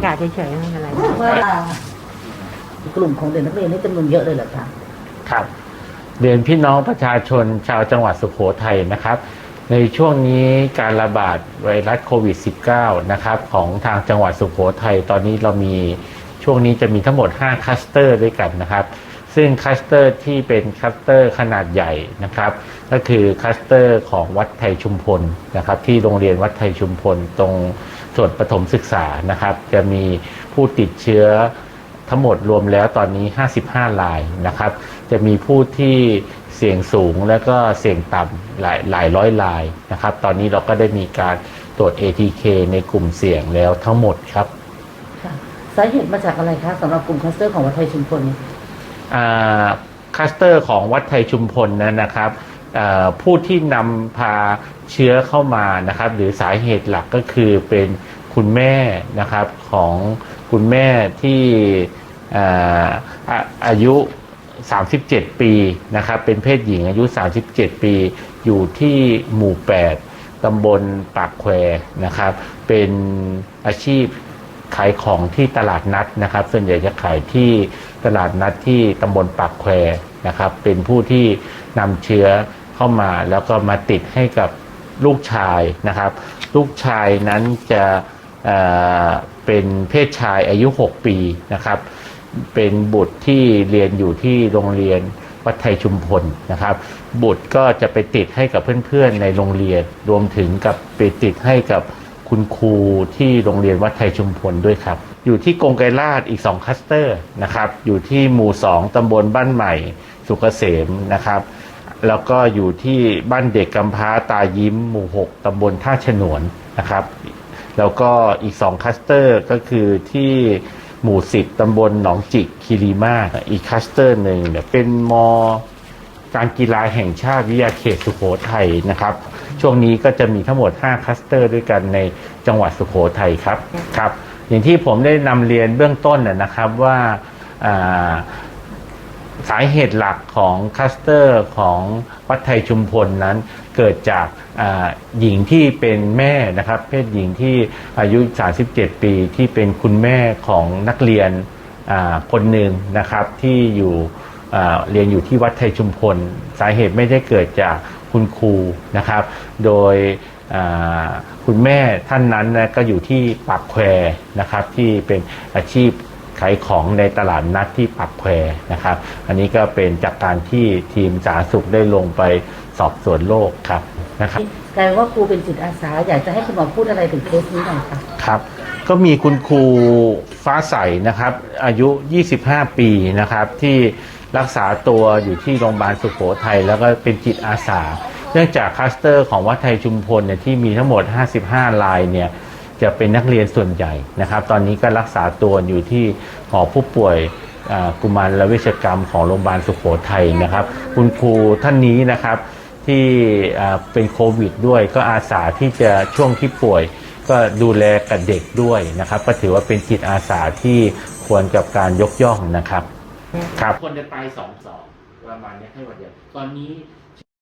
ากาศเฉยๆไม่เป็นไรว่ากลุ่มของเด็กนักเรียนนี่จำนวนเยอะเลยเหรอคะครับเรียนพี่น้องประชาชนชาวจังหวัดสุโขทัยนะครับ ในช่วงนี้การระบาดไวรัสโควิด -19 นะครับของทางจังหวัดสุโขทัยตอนนี้เรามีช่วงนี้จะมีทั้งหมด 5คลัสเตอร์ด้วยกันนะครับ ซึ่งคลัสเตอร์ที่เป็นคลัสเตอร์ขนาดใหญ่นะครับ ก็คือคลัสเตอร์ของวัดไทยชุมพลนะครับ ที่โรงเรียนวัดไทยชุมพลตรง ส่วนประถมศึกษานะครับ จะมีผู้ติดเชื้อทั้งหมดรวมแล้วตอนนี้ 55รายนะครับ จะมีผู้ที่เสี่ยงสูงและก็เสี่ยงต่ำหลายหลายร้อยรายนะครับ ตอนนี้เราก็ได้มีการตรวจ ATK ในกลุ่มเสี่ยงแล้วทั้งหมดครับค่ะสาเหตุมาจากอะไรคะสำหรับกลุ่มคลัสเตอร์ของวัดไทยชุมพลอ่าคลัสเตอร์ของวัดไทยชุมพลนั้นนะครับอ่าผู้ที่นำพาเชื้อเข้ามานะครับ หรือสาเหตุหลักก็คือเป็น คุณแม่นะครับของคุณแม่ที่อ่าอะอายุ 37 ปีนะครับเป็นเพศหญิงอายุ 37 ปี อยู่ที่หมู่ 8 ตำบลปากแควนะครับ เป็นอาชีพขายของที่ตลาดนัดนะครับ ส่วนใหญ่จะขายที่ตลาดนัดที่ตำบลปากแควนะครับ เป็นผู้ที่นำเชื้อเข้ามาแล้วก็มาติดให้กับลูกชายนะครับ ลูกชายนั้นจะ เป็นเพศชายอายุ 6 ปีนะครับ เป็นบุตรที่เรียนอยู่ที่โรงเรียนวัดไทยชุมพลนะครับ บุตรก็จะไปติดให้กับเพื่อนๆในโรงเรียน รวมถึงกับไปติดให้กับคุณครูที่โรงเรียนวัดไทยชุมพลด้วยครับ อยู่ที่กรงไกรลาดอีก 2คัสเตอร์นะครับ อยู่ที่หมู่ 2ตำบลบ้านใหม่ สุกเกษมนะครับ แล้วก็อยู่ที่บ้านเด็กกำพร้าตายิ้มหมู่ 6ตำบลท่าฉนวนนะครับ แล้วก็อีก 2คัสเตอร์ก็คือที่หมู่10ตำบลหนองจิกคีรีมาอีกคัสเตอร์หนึ่งเนี่ยเป็นมอการกีฬาแห่งชาติวิทยาเขตสุโขทัยนะครับ ช่วงนี้ก็จะมีทั้งหมด 5คัสเตอร์ด้วยกันในจังหวัดสุโขทัยครับครับ อย่างที่ผมได้นำเรียนเบื้องต้นนะนะครับว่าสาเหตุหลักของคัสเตอร์ของวัดไทยชุมพลนั้น เกิดจากหญิงที่เป็นแม่นะครับเพศหญิงที่อายุ 37 ปีที่เป็นคุณแม่ของนักเรียนคนหนึ่งนะครับที่อยู่เรียนอยู่ที่วัดไทยชุมพล สาเหตุไม่ได้เกิดจากคุณครูนะครับ โดยคุณแม่ท่านนั้นนะก็อยู่ที่ปากแควนะครับที่เป็นอาชีพขายของในตลาดนัดที่ปักแควนะครับ อันนี้ก็เป็นจากการที่ทีมสาธารณสุขได้ลงไป สอบสวนโรคครับนะครับกลายว่าครูเป็นจิตอาสา อยากจะให้คุณหมอพูดอะไรถึงเคสนี้หน่อยค่ะครับก็มีคุณครูฟ้าใสนะครับ อายุ 25 ปีนะครับ ที่รักษาตัวอยู่ที่โรงพยาบาลสุโขทัยแล้วก็เป็นจิตอาสา เนื่องจากคลัสเตอร์ของวัดไทยชุมพลเนี่ยที่มีทั้งหมด 55รายเนี่ยจะเป็นนักเรียนส่วนใหญ่นะครับ ตอนนี้ก็รักษาตัวอยู่ที่หอผู้ป่วยอ่ากุมารเวชกรรมของโรงพยาบาลสุโขทัยนะครับ คุณครูท่านนี้นะครับ ที่เป็นโควิดด้วย ก็อาสาที่จะช่วงที่ป่วย ก็ดูแลกับเด็กด้วยนะครับ ก็ถือว่าเป็นจิตอาสาที่ควรกับการยกย่องนะครับ ครับคนจะตายสองสองประมาณนี้ให้วันเดียวตอนนี้